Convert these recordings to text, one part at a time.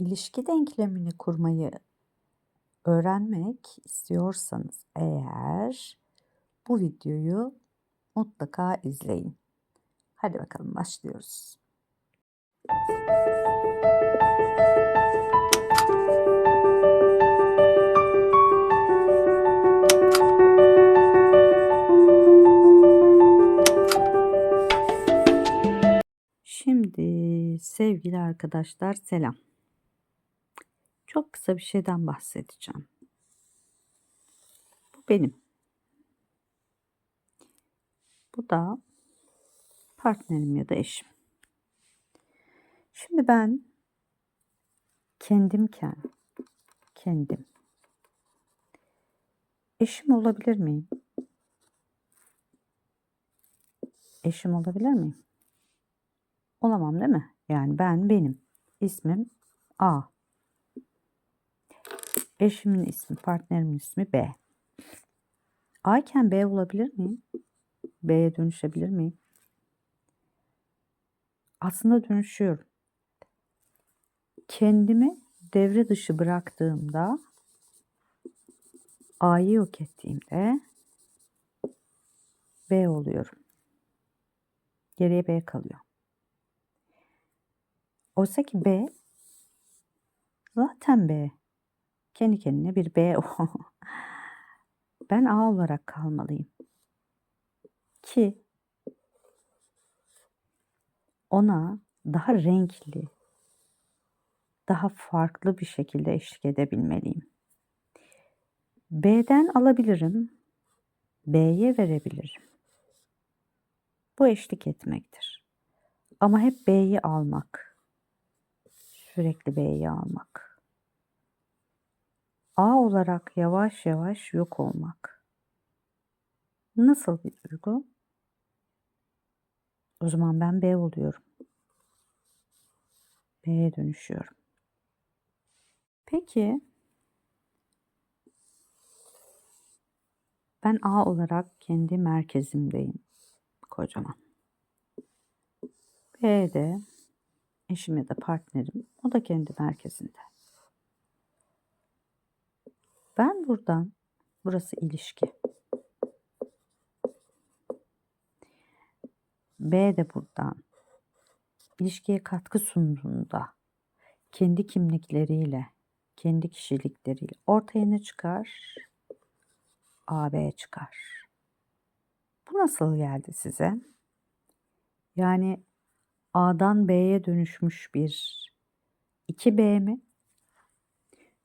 ilişki denklemini kurmayı öğrenmek istiyorsanız eğer bu videoyu mutlaka izleyin. Hadi bakalım başlıyoruz. Şimdi sevgili arkadaşlar selam. Çok kısa bir şeyden bahsedeceğim. Bu benim. Bu da partnerim ya da eşim. Şimdi ben kendimken kendim eşim olabilir miyim? Eşim olabilir miyim? Olamam değil mi? Yani ben benim. İsmim A. Eşimin ismi, partnerimin ismi B. A B olabilir miyim? B'ye dönüşebilir miyim? Aslında dönüşüyorum. Kendimi devre dışı bıraktığımda A'yı yok ettiğimde B oluyorum. Geriye B kalıyor. Oysa ki B zaten B. Kendi kendine bir B o. ben A olarak kalmalıyım. Ki ona daha renkli, daha farklı bir şekilde eşlik edebilmeliyim. B'den alabilirim, B'ye verebilirim. Bu eşlik etmektir. Ama hep B'yi almak, sürekli B'yi almak. A olarak yavaş yavaş yok olmak. Nasıl bir duygu? O zaman ben B oluyorum. B'ye dönüşüyorum. Peki ben A olarak kendi merkezimdeyim. Kocaman. B'de eşim ya da partnerim o da kendi merkezinde. Ben buradan burası ilişki. B de buradan ilişkiye katkı sunduğunda kendi kimlikleriyle, kendi kişilikleriyle ortaya ne çıkar? AB çıkar. Bu nasıl geldi size? Yani A'dan B'ye dönüşmüş bir 2B mi?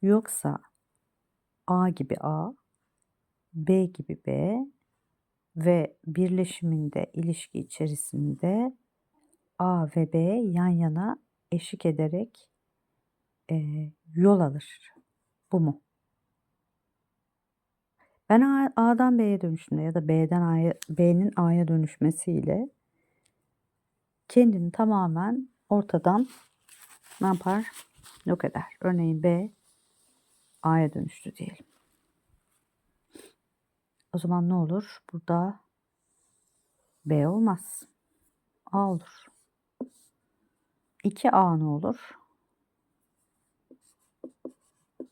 Yoksa A gibi A, B gibi B ve birleşiminde ilişki içerisinde A ve B yan yana eşlik ederek e, yol alır. Bu mu? Ben A'dan B'ye dönüşümde ya da B'den A'ya, B'nin A'ya dönüşmesiyle kendini tamamen ortadan ne yapar? Yok eder. Örneğin B A'ya dönüştü diyelim. O zaman ne olur? Burada B olmaz. A olur. 2A ne olur?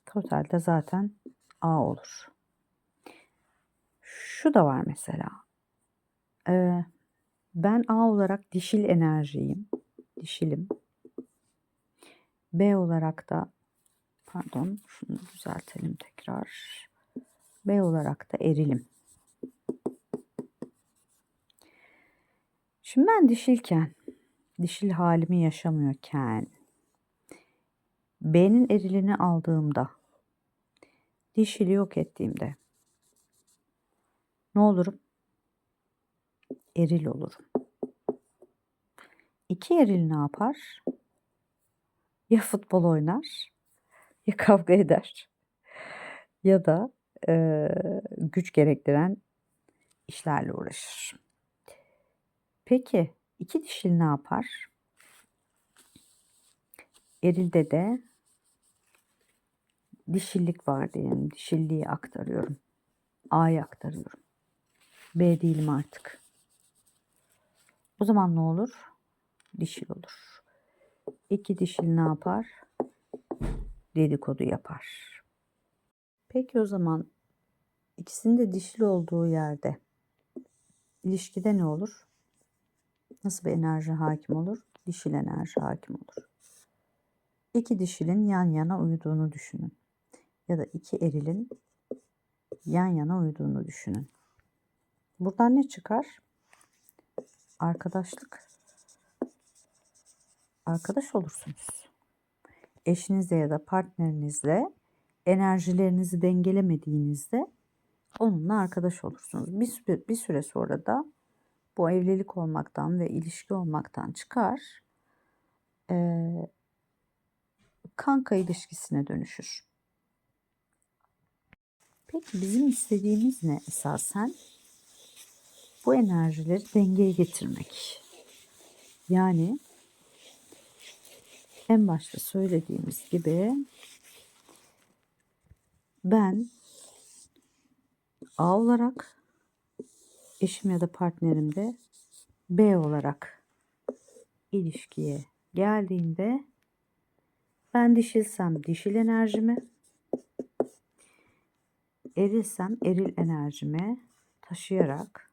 Totalde zaten A olur. Şu da var mesela. Ee, ben A olarak dişil enerjiyim. Dişilim. B olarak da pardon şunu düzeltelim tekrar. B olarak da erilim. Şimdi ben dişilken, dişil halimi yaşamıyorken, B'nin erilini aldığımda, dişili yok ettiğimde ne olurum? Eril olurum. İki eril ne yapar? Ya futbol oynar, ya kavga eder, ya da e, güç gerektiren işlerle uğraşır. Peki iki dişil ne yapar? Erilde de dişillik var diyelim. Dişilliği aktarıyorum. A'ya aktarıyorum. B değilim artık. O zaman ne olur? Dişil olur. İki dişil ne yapar? Dedikodu yapar. Peki o zaman ikisinin de dişil olduğu yerde ilişkide ne olur? Nasıl bir enerji hakim olur? Dişil enerji hakim olur. İki dişilin yan yana uyuduğunu düşünün. Ya da iki erilin yan yana uyuduğunu düşünün. Buradan ne çıkar? Arkadaşlık. Arkadaş olursunuz. Eşinizle ya da partnerinizle enerjilerinizi dengelemediğinizde onunla arkadaş olursunuz. Bir bir süre sonra da bu evlilik olmaktan ve ilişki olmaktan çıkar. Ee, kanka ilişkisine dönüşür. Peki bizim istediğimiz ne esasen? Bu enerjileri dengeye getirmek. Yani en başta söylediğimiz gibi ben A olarak eşim ya da partnerim de B olarak ilişkiye geldiğinde ben dişilsem dişil enerjimi, erilsem eril enerjimi taşıyarak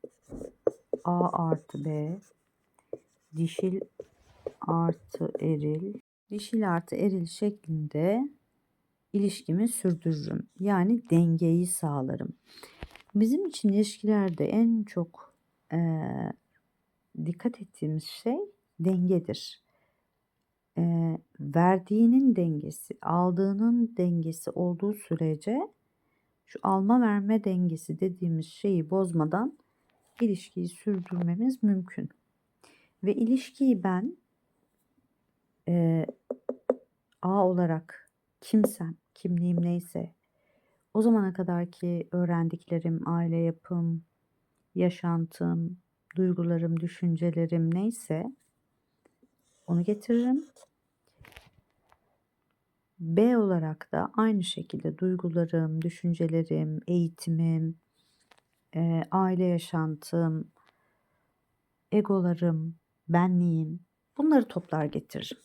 A artı B, dişil artı eril, dişil artı eril şeklinde ilişkimi sürdürürüm. Yani dengeyi sağlarım. Bizim için ilişkilerde en çok e, dikkat ettiğimiz şey dengedir. E, verdiğinin dengesi, aldığının dengesi olduğu sürece şu alma verme dengesi dediğimiz şeyi bozmadan ilişkiyi sürdürmemiz mümkün. Ve ilişkiyi ben e, A olarak kimsem, kimliğim neyse o zamana kadar ki öğrendiklerim, aile yapım, yaşantım, duygularım, düşüncelerim neyse onu getiririm. B olarak da aynı şekilde duygularım, düşüncelerim, eğitimim, e, aile yaşantım, egolarım, benliğim bunları toplar getiririm.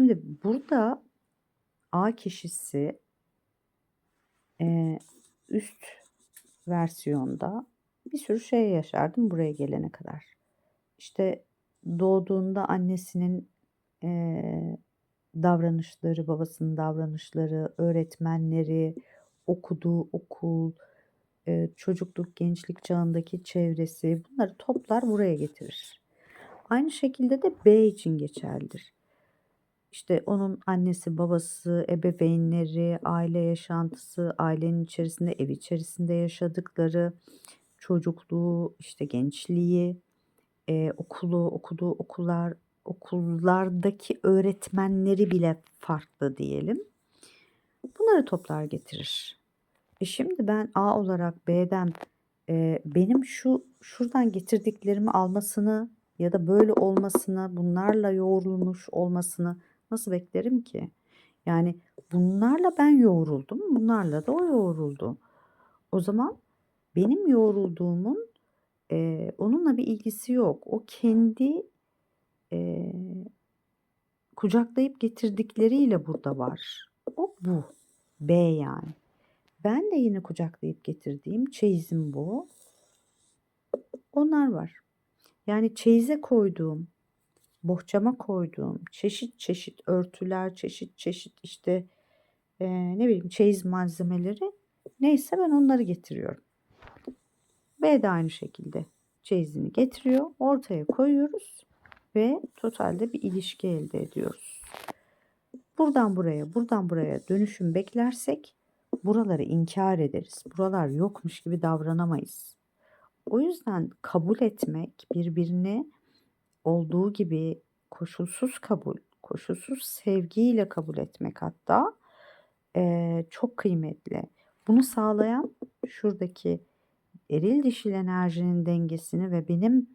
Şimdi burada A kişisi e, üst versiyonda bir sürü şey yaşardım buraya gelene kadar. İşte doğduğunda annesinin e, davranışları, babasının davranışları, öğretmenleri, okuduğu okul, e, çocukluk, gençlik çağındaki çevresi bunları toplar buraya getirir. Aynı şekilde de B için geçerlidir. İşte onun annesi, babası, ebeveynleri, aile yaşantısı, ailenin içerisinde, ev içerisinde yaşadıkları, çocukluğu, işte gençliği, e, okulu, okuduğu okullar, okullardaki öğretmenleri bile farklı diyelim. Bunları toplar getirir. E şimdi ben A olarak B'den e, benim şu şuradan getirdiklerimi almasını ya da böyle olmasını, bunlarla yoğrulmuş olmasını nasıl beklerim ki? Yani bunlarla ben yoğruldum, bunlarla da o yoğruldu. O zaman benim yoğrulduğumun e, onunla bir ilgisi yok. O kendi e, kucaklayıp getirdikleriyle burada var. O bu. B yani. Ben de yine kucaklayıp getirdiğim çeyizim bu. Onlar var. Yani çeyize koyduğum, bohçama koyduğum çeşit çeşit örtüler, çeşit çeşit işte e, ne bileyim çeyiz malzemeleri neyse ben onları getiriyorum. B de aynı şekilde çeyizini getiriyor. Ortaya koyuyoruz ve totalde bir ilişki elde ediyoruz. Buradan buraya, buradan buraya dönüşüm beklersek buraları inkar ederiz. Buralar yokmuş gibi davranamayız. O yüzden kabul etmek, birbirini olduğu gibi koşulsuz kabul, koşulsuz sevgiyle kabul etmek hatta e, çok kıymetli. Bunu sağlayan şuradaki eril dişil enerjinin dengesini ve benim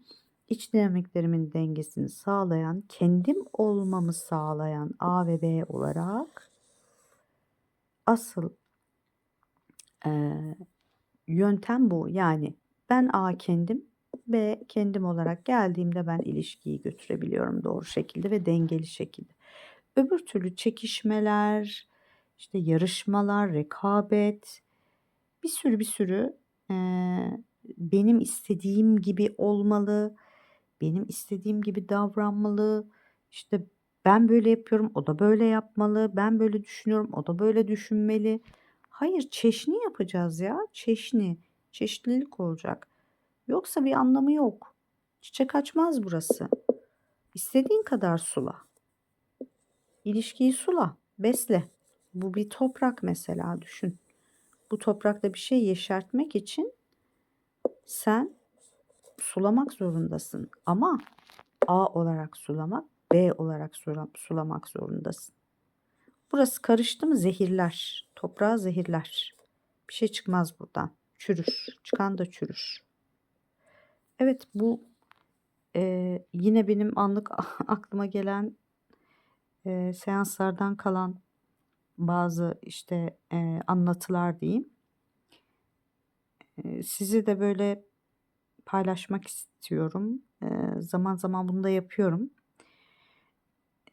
iç dinamiklerimin dengesini sağlayan, kendim olmamı sağlayan A ve B olarak asıl e, yöntem bu. Yani ben A kendim, B kendim olarak geldiğimde ben ilişkiyi götürebiliyorum doğru şekilde ve dengeli şekilde. Öbür türlü çekişmeler, işte yarışmalar, rekabet, bir sürü bir sürü eee, benim istediğim gibi olmalı, benim istediğim gibi davranmalı, işte ben böyle yapıyorum, o da böyle yapmalı, ben böyle düşünüyorum, o da böyle düşünmeli. Hayır, çeşni yapacağız ya, çeşni. Çeşitlilik olacak. Yoksa bir anlamı yok. Çiçek açmaz burası. İstediğin kadar sula. İlişkiyi sula, besle. Bu bir toprak mesela düşün. Bu toprakta bir şey yeşertmek için sen sulamak zorundasın. Ama A olarak sulamak, B olarak sula- sulamak zorundasın. Burası karıştı mı zehirler. Toprağı zehirler. Bir şey çıkmaz buradan. Çürür. Çıkan da çürür. Evet bu eee, yine benim anlık aklıma gelen eee, seanslardan kalan bazı işte eee, anlatılar diyeyim. Eee, sizi de böyle paylaşmak istiyorum. Eee, zaman zaman bunu da yapıyorum.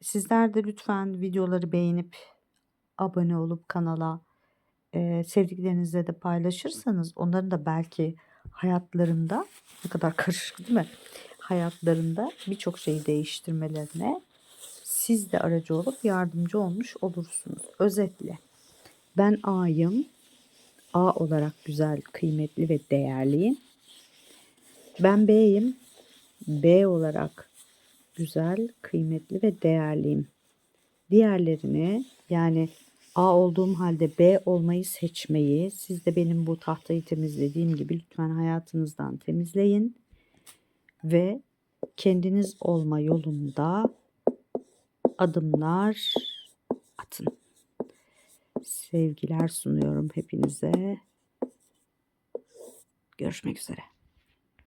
Sizler de lütfen videoları beğenip abone olup kanala eee, sevdiklerinizle de paylaşırsanız onların da belki hayatlarında ne kadar karışık değil mi? Hayatlarında birçok şeyi değiştirmelerine siz de aracı olup yardımcı olmuş olursunuz. Özetle ben A'yım. A olarak güzel, kıymetli ve değerliyim. Ben B'yim. B olarak güzel, kıymetli ve değerliyim. Diğerlerini yani A olduğum halde B olmayı seçmeyi, siz de benim bu tahtayı temizlediğim gibi lütfen hayatınızdan temizleyin ve kendiniz olma yolunda adımlar atın. Sevgiler sunuyorum hepinize. Görüşmek üzere.